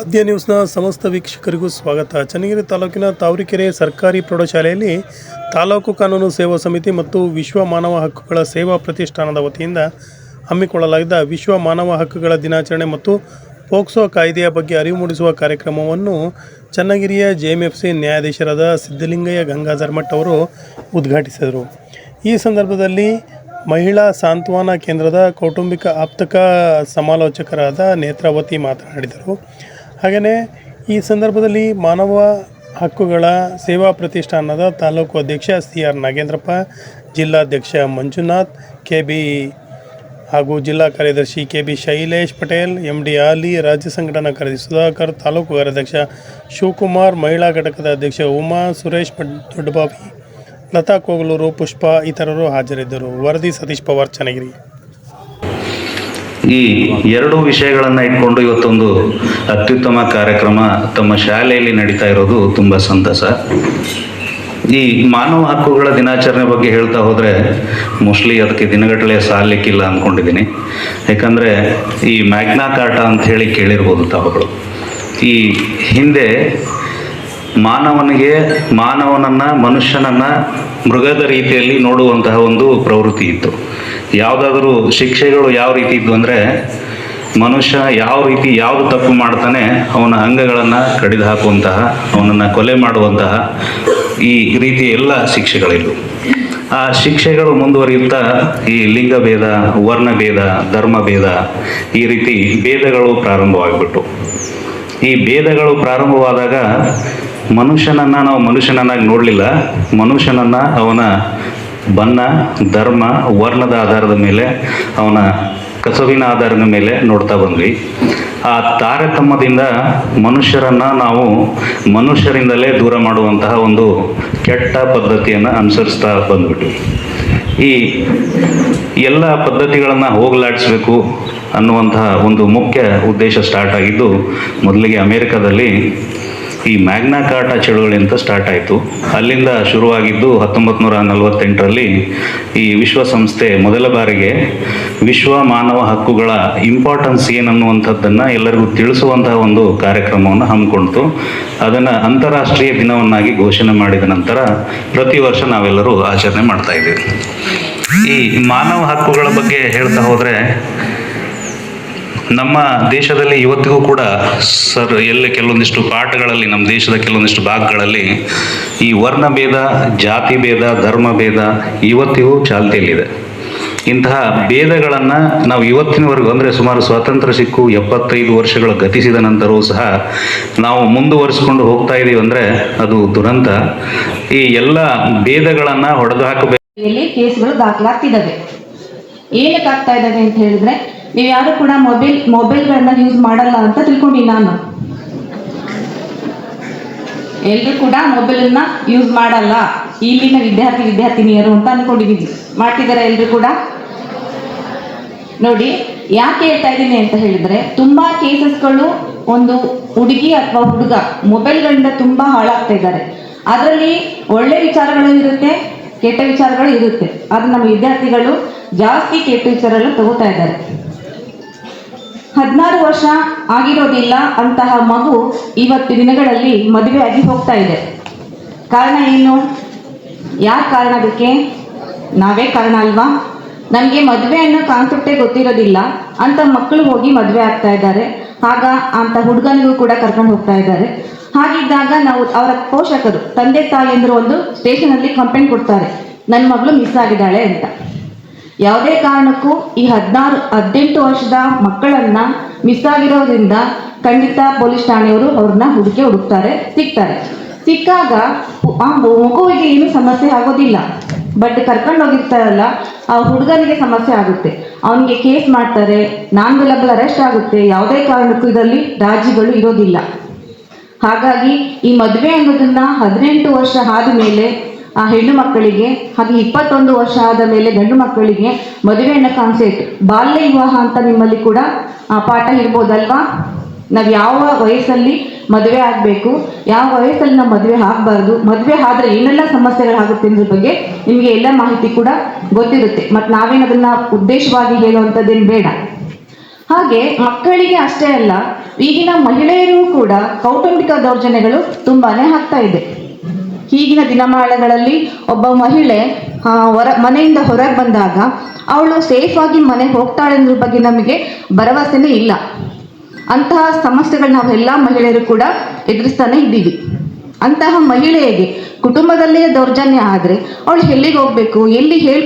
ಆದ್ಯ ನ್ಯೂಸ್ನ ಸಮಸ್ತ ವೀಕ್ಷಕರಿಗೂ ಸ್ವಾಗತ. ಚನ್ನಗಿರಿ ತಾಲೂಕಿನ ತಾವರಿಕೆರೆ ಸರ್ಕಾರಿ ಪ್ರೌಢಶಾಲೆಯಲ್ಲಿ ತಾಲೂಕು ಕಾನೂನು ಸೇವಾ ಸಮಿತಿ ಮತ್ತು ವಿಶ್ವ ಮಾನವ ಹಕ್ಕುಗಳ ಸೇವಾ ಪ್ರತಿಷ್ಠಾನದ ವತಿಯಿಂದ ಹಮ್ಮಿಕೊಳ್ಳಲಾಗಿದ್ದ ವಿಶ್ವ ಮಾನವ ಹಕ್ಕುಗಳ ದಿನಾಚರಣೆ ಮತ್ತು ಪೋಕ್ಸೋ ಕಾಯ್ದೆಯ ಬಗ್ಗೆ ಅರಿವು ಮೂಡಿಸುವ ಕಾರ್ಯಕ್ರಮವನ್ನು ಚನ್ನಗಿರಿಯ ಜೆಎಂಎಫ್ಸಿ ನ್ಯಾಯಾಧೀಶರಾದ ಸಿದ್ದಲಿಂಗಯ್ಯ ಗಂಗಾಧರ್ ಮಠ್ ಅವರು ಉದ್ಘಾಟಿಸಿದರು. ಈ ಸಂದರ್ಭದಲ್ಲಿ ಮಹಿಳಾ ಸಾಂತ್ವನ ಕೇಂದ್ರದ ಕೌಟುಂಬಿಕ ಆಪ್ತಕ ಸಮಾಲೋಚಕರಾದ ನೇತ್ರಾವತಿ ಮಾತನಾಡಿದರು. ಹಾಗೆಯೇ ಈ ಸಂದರ್ಭದಲ್ಲಿ ಮಾನವ ಹಕ್ಕುಗಳ ಸೇವಾ ಪ್ರತಿಷ್ಠಾನದ ತಾಲೂಕು ಅಧ್ಯಕ್ಷ ಸಿ ಆರ್ ನಾಗೇಂದ್ರಪ್ಪ, ಜಿಲ್ಲಾಧ್ಯಕ್ಷ ಮಂಜುನಾಥ್ ಕೆ ಬಿ ಹಾಗೂ ಜಿಲ್ಲಾ ಕಾರ್ಯದರ್ಶಿ K B Shailesh Patel M D Ali, ರಾಜ್ಯ ಸಂಘಟನಾ ಕಾರ್ಯದರ್ಶಿ ಸುಧಾಕರ್, ತಾಲೂಕು ಕಾರ್ಯಾಧ್ಯಕ್ಷ ಶಿವಕುಮಾರ್, ಮಹಿಳಾ ಘಟಕದ ಅಧ್ಯಕ್ಷ ಉಮಾ, ಸುರೇಶ್ ದೊಡ್ಡಬಾಬಿ ಲತಾ ಕೋಗಲೂರು, ಪುಷ್ಪ ಇತರರು ಹಾಜರಿದ್ದರು. ವರದಿ ಸತೀಶ್ ಪವಾರ್, ಚನ್ನಗಿರಿ. ಈ ಎರಡು ವಿಷಯಗಳನ್ನು ಇಟ್ಕೊಂಡು ಇವತ್ತೊಂದು ಅತ್ಯುತ್ತಮ ಕಾರ್ಯಕ್ರಮ ತಮ್ಮ ಶಾಲೆಯಲ್ಲಿ ನಡೀತಾ ಇರೋದು ತುಂಬ ಸಂತಸ. ಈ ಮಾನವ ಹಕ್ಕುಗಳ ದಿನಾಚರಣೆ ಬಗ್ಗೆ ಹೇಳ್ತಾ ಹೋದರೆ ಮೋಸ್ಟ್ಲಿ ಅದಕ್ಕೆ ದಿನಗಟ್ಟಲೆ ಸಾಲಿಕ್ಕಿಲ್ಲ ಅಂದ್ಕೊಂಡಿದ್ದೀನಿ ಯಾಕಂದರೆ ಈ ಮ್ಯಾಗ್ನಾ ಕಾರ್ಟ ಅಂತ ಹೇಳಿ ಕೇಳಿರ್ಬೋದು ತಾವುಗಳು. ಈ ಹಿಂದೆ ಮಾನವನಿಗೆ, ಮಾನವನನ್ನ, ಮನುಷ್ಯನನ್ನ ಮೃಗದ ರೀತಿಯಲ್ಲಿ ನೋಡುವಂತಹ ಒಂದು ಪ್ರವೃತ್ತಿ ಇತ್ತು. ಯಾವುದಾದ್ರೂ ಶಿಕ್ಷೆಗಳು ಯಾವ ರೀತಿ ಇದ್ವು ಅಂದರೆ, ಮನುಷ್ಯ ಯಾವ ರೀತಿ ಯಾವುದು ತಪ್ಪು ಮಾಡ್ತಾನೆ, ಅವನ ಅಂಗಗಳನ್ನು ಕಡಿದು ಹಾಕುವಂತಹ, ಅವನನ್ನು ಕೊಲೆ ಮಾಡುವಂತಹ ಈ ರೀತಿಯ ಎಲ್ಲ ಶಿಕ್ಷೆಗಳಿದ್ವು. ಆ ಶಿಕ್ಷೆಗಳು ಮುಂದುವರಿಯುತ್ತಾ ಈ ಲಿಂಗಭೇದ, ವರ್ಣಭೇದ, ಧರ್ಮಭೇದ ಈ ರೀತಿ ಭೇದಗಳು ಪ್ರಾರಂಭವಾಗಿಬಿಟ್ಟು ಈ ಭೇದಗಳು ಪ್ರಾರಂಭವಾದಾಗ ಮನುಷ್ಯನನ್ನ ನಾವು ಮನುಷ್ಯನನ್ನಾಗಿ ನೋಡಲಿಲ್ಲ. ಮನುಷ್ಯನನ್ನು ಅವನ ಬಣ್ಣ, ಧರ್ಮ, ವರ್ಣದ ಆಧಾರದ ಮೇಲೆ, ಅವನ ಕಸುವಿನ ಆಧಾರದ ಮೇಲೆ ನೋಡ್ತಾ ಬಂದ್ವಿ. ಆ ತಾರತಮ್ಯದಿಂದ ಮನುಷ್ಯರನ್ನು ನಾವು ಮನುಷ್ಯರಿಂದಲೇ ದೂರ ಮಾಡುವಂತಹ ಒಂದು ಕೆಟ್ಟ ಪದ್ಧತಿಯನ್ನು ಅನುಸರಿಸ್ತಾ ಬಂದ್ಬಿಟ್ವಿ. ಈ ಎಲ್ಲ ಪದ್ಧತಿಗಳನ್ನು ಹೋಗಲಾಡಿಸ್ಬೇಕು ಅನ್ನುವಂತಹ ಒಂದು ಮುಖ್ಯ ಉದ್ದೇಶ ಸ್ಟಾರ್ಟ್ ಆಗಿದ್ದು, ಮೊದಲಿಗೆ ಅಮೆರಿಕದಲ್ಲಿ ಈ ಮ್ಯಾಗ್ನಾ ಕಾರ್ಟಾ ಚಳುವಳಿ ಅಂತ ಸ್ಟಾರ್ಟ್ ಆಯಿತು. ಅಲ್ಲಿಂದ ಶುರುವಾಗಿದ್ದು ಹತ್ತೊಂಬತ್ತು ನೂರ ನಲವತ್ತೆಂಟರಲ್ಲಿ ಈ ವಿಶ್ವಸಂಸ್ಥೆ ಮೊದಲ ಬಾರಿಗೆ ವಿಶ್ವ ಮಾನವ ಹಕ್ಕುಗಳ ಇಂಪಾರ್ಟೆನ್ಸ್ ಏನನ್ನುವಂಥದ್ದನ್ನು ಎಲ್ಲರಿಗೂ ತಿಳಿಸುವಂತಹ ಒಂದು ಕಾರ್ಯಕ್ರಮವನ್ನು ಹಮ್ಮಿಕೊಂಡಿತು. ಅದನ್ನು ಅಂತಾರಾಷ್ಟ್ರೀಯ ದಿನವನ್ನಾಗಿ ಘೋಷಣೆ ಮಾಡಿದ ನಂತರ ಪ್ರತಿ ವರ್ಷ ನಾವೆಲ್ಲರೂ ಆಚರಣೆ ಮಾಡ್ತಾ ಇದ್ದೀವಿ. ಈ ಮಾನವ ಹಕ್ಕುಗಳ ಬಗ್ಗೆ ಹೇಳ್ತಾ ಹೋದರೆ ನಮ್ಮ ದೇಶದಲ್ಲಿ ಇವತ್ತಿಗೂ ಕೂಡ ಸರ್, ಎಲ್ಲ ಕೆಲವೊಂದಿಷ್ಟು ಪಾಠಗಳಲ್ಲಿ, ನಮ್ಮ ದೇಶದ ಕೆಲವೊಂದಿಷ್ಟು ಭಾಗಗಳಲ್ಲಿ ಈ ವರ್ಣ ಭೇದ ಜಾತಿ ಭೇದ ಧರ್ಮ ಭೇದ ಇವತ್ತಿಗೂ ಚಾಲ್ತಿಯಲ್ಲಿದೆ. ಇಂತಹ ಭೇದಗಳನ್ನು ನಾವು ಇವತ್ತಿನವರೆಗೂ, ಅಂದರೆ ಸುಮಾರು ಸ್ವಾತಂತ್ರ್ಯ ಸಿಕ್ಕು ಎಪ್ಪತ್ತೈದು ವರ್ಷಗಳು ಗತಿಸಿದ ನಂತರವೂ ಸಹ ನಾವು ಮುಂದುವರಿಸಿಕೊಂಡು ಹೋಗ್ತಾ ಇದ್ದೀವಿ ಅಂದರೆ ಅದು ದುರಂತ. ಈ ಎಲ್ಲ ಭೇದಗಳನ್ನು ಹೊಡೆದು ಹಾಕಬೇಕು ಕೇಸ್ಗಳು ದಾಖಲಾಗ್ತಿದ್ದಾವೆ. ಏನಕ್ಕಾಗ್ತಾ ಇದ್ದಾವೆ ಅಂತ ಹೇಳಿದ್ರೆ ನೀವು ಯಾರು ಕೂಡ ಮೊಬೈಲ್, ಮೊಬೈಲ್ಗಳನ್ನ ಯೂಸ್ ಮಾಡಲ್ಲ ಅಂತ ತಿಳ್ಕೊಂಡಿನಿ ನಾನು. ಎಲ್ಲರೂ ಕೂಡ ಮೊಬೈಲನ್ನ ಯೂಸ್ ಮಾಡಲ್ಲ. ಇಲ್ಲಿನ ವಿದ್ಯಾರ್ಥಿ, ವಿದ್ಯಾರ್ಥಿನಿಯರು ಅಂತ ಅನ್ಕೊಂಡಿದ್ದೀನಿ ಮಾಡ್ತಿದ್ದಾರೆ ಎಲ್ಲರೂ ಕೂಡ? ನೋಡಿ, ಯಾಕೆ ಹೇಳ್ತಾ ಇದ್ದೀನಿ ಅಂತ ಹೇಳಿದ್ರೆ, ತುಂಬಾ ಕೇಸಸ್ಗಳು ಒಂದು ಹುಡುಗಿ ಅಥವಾ ಹುಡುಗ ಮೊಬೈಲ್ಗಳಿಂದ ತುಂಬಾ ಹಾಳಾಗ್ತಾ ಇದ್ದಾರೆ. ಅದರಲ್ಲಿ ಒಳ್ಳೆ ವಿಚಾರಗಳು ಇರುತ್ತೆ, ಕೆಟ್ಟ ವಿಚಾರಗಳು ಇರುತ್ತೆ. ಅದು ನಮ್ಮ ವಿದ್ಯಾರ್ಥಿಗಳು ಜಾಸ್ತಿ ಕೆಟ್ಟ ವಿಚಾರಗಳು ತಗೋತಾ ಇದ್ದಾರೆ. ಹದಿನಾರು ವರ್ಷ ಆಗಿರೋದಿಲ್ಲ ಅಂತಹ ಮಗು ಇವತ್ತು ದಿನಗಳಲ್ಲಿ ಮದುವೆ ಆಗಿ ಹೋಗ್ತಾ ಇದೆ. ಕಾರಣ ಏನು? ಯಾರು ಕಾರಣ ಅದಕ್ಕೆ? ನಾವೇ ಕಾರಣ ಅಲ್ವಾ? ನಮಗೆ ಮದುವೆ ಅನ್ನೋ ಕಾನ್ಸೆಪ್ಟೇ ಗೊತ್ತಿರೋದಿಲ್ಲ. ಅಂತ ಮಕ್ಕಳು ಹೋಗಿ ಮದುವೆ ಆಗ್ತಾ ಇದ್ದಾರೆ. ಆಗ ಅಂತ ಹುಡುಗನಿಗೂ ಕೂಡ ಕರ್ಕೊಂಡು ಹೋಗ್ತಾ ಇದ್ದಾರೆ. ಹಾಗಿದ್ದಾಗ ನಾವು ಅವರ ಪೋಷಕರು, ತಂದೆ ತಾಯಿಯಂದ್ರು ಒಂದು ಸ್ಟೇಷನಲ್ಲಿ ಕಂಪ್ಲೇಂಟ್ ಕೊಡ್ತಾರೆ. ನನ್ನ ಮಗಳು ಮಿಸ್ ಆಗಿದ್ದಾಳೆ ಅಂತ. ಯಾವುದೇ ಕಾರಣಕ್ಕೂ ಈ ಹದಿನಾರು, ಹದಿನೆಂಟು ವರ್ಷದ ಮಕ್ಕಳನ್ನ ಮಿಸ್ ಆಗಿರೋದ್ರಿಂದ ಖಂಡಿತ ಪೊಲೀಸ್ ಠಾಣೆಯವರು ಅವ್ರನ್ನ ಹುಡುಕಿ ಹುಡುಕ್ತಾರೆ ಸಿಗ್ತಾರೆ ಸಿಕ್ಕಾಗ ಆ ಮಗುವಿಗೆ ಏನು ಸಮಸ್ಯೆ ಆಗೋದಿಲ್ಲ. ಬಟ್ ಕರ್ಕೊಂಡು ಹೋಗಿರ್ತಾರಲ್ಲ, ಆ ಹುಡುಗನಿಗೆ ಸಮಸ್ಯೆ ಆಗುತ್ತೆ. ಅವನಿಗೆ ಕೇಸ್ ಮಾಡ್ತಾರೆ ನಾನ್ ವಿಲಬಲ್ ಅರೆಸ್ಟ್ ಆಗುತ್ತೆ. ಯಾವುದೇ ಕಾರಣಕ್ಕೂ ಇದರಲ್ಲಿ ರಾಜಿಗಳು ಇರೋದಿಲ್ಲ. ಹಾಗಾಗಿ ಈ ಮದುವೆ ಅನ್ನೋದನ್ನ ಹದಿನೆಂಟು ವರ್ಷ ಆದ ಮೇಲೆ ಆ ಹೆಣ್ಣು ಮಕ್ಕಳಿಗೆ ಹಾಗೆ ಇಪ್ಪತ್ತೊಂದು ವರ್ಷ ಆದ ಮೇಲೆ ಗಂಡು ಮಕ್ಕಳಿಗೆ ಮದುವೆ ಅನ್ನೋ ಕಾನ್ಸೆಪ್ಟ್ ಬಾಲ್ಯ ವಿವಾಹ ಅಂತ ನಿಮ್ಮಲ್ಲಿ ಕೂಡ ಆ, ಪಾಠ ಇರ್ಬೋದಲ್ವಾ? ನಾವು ಯಾವ ವಯಸ್ಸಲ್ಲಿ ಮದುವೆ ಆಗಬೇಕು ಯಾವ ವಯಸ್ಸಲ್ಲಿ ನಾವು ಮದುವೆ ಆಗಬಾರ್ದು ಮದುವೆ ಆದ್ರೆ ಏನೆಲ್ಲ ಸಮಸ್ಯೆಗಳಾಗುತ್ತೆ ಅನ್ನೋದ್ರ ಬಗ್ಗೆ ನಿಮಗೆ ಎಲ್ಲ ಮಾಹಿತಿ ಕೂಡ ಗೊತ್ತಿರುತ್ತೆ. ಮತ್ತು ನಾವೇನದನ್ನ ಉದ್ದೇಶವಾಗಿ ಹೇಳುವಂಥದ್ದೇನು ಬೇಡ. ಹಾಗೆ ಮಕ್ಕಳಿಗೆ ಅಷ್ಟೇ ಅಲ್ಲ ಈಗಿನ ಮಹಿಳೆಯರು ಕೂಡ ಕೌಟುಂಬಿಕ ದೌರ್ಜನ್ಯಗಳು ತುಂಬಾನೇ ಆಗ್ತಾ ಇದೆ. ಈಗಿನ ದಿನಮಾನಗಳಲ್ಲಿ ಒಬ್ಬ ಮಹಿಳೆ ಹೊರ, ಮನೆಯಿಂದ ಹೊರಗೆ ಬಂದಾಗ ಅವಳು ಸೇಫ್ ಆಗಿ ಮನೆಗೆ ಹೋಗ್ತಾಳೆ ಅನ್ನೋದ್ರ ಬಗ್ಗೆ ನಮಗೆ ಭರವಸೆನೇ ಇಲ್ಲ. ಅಂತಹ ಸಮಸ್ಯೆಗಳು ನಾವೆಲ್ಲ ಮಹಿಳೆಯರು ಕೂಡ ಎದುರಿಸ್ತಾನೆ ಇದ್ದೀವಿ. ಅಂತಹ ಮಹಿಳೆಯರಿಗೆ ಕುಟುಂಬದಲ್ಲೇ ದೌರ್ಜನ್ಯ ಆದರೆ ಅವಳು ಎಲ್ಲಿಗೆ ಹೋಗ್ಬೇಕು, ಎಲ್ಲಿ ಹೇಳ್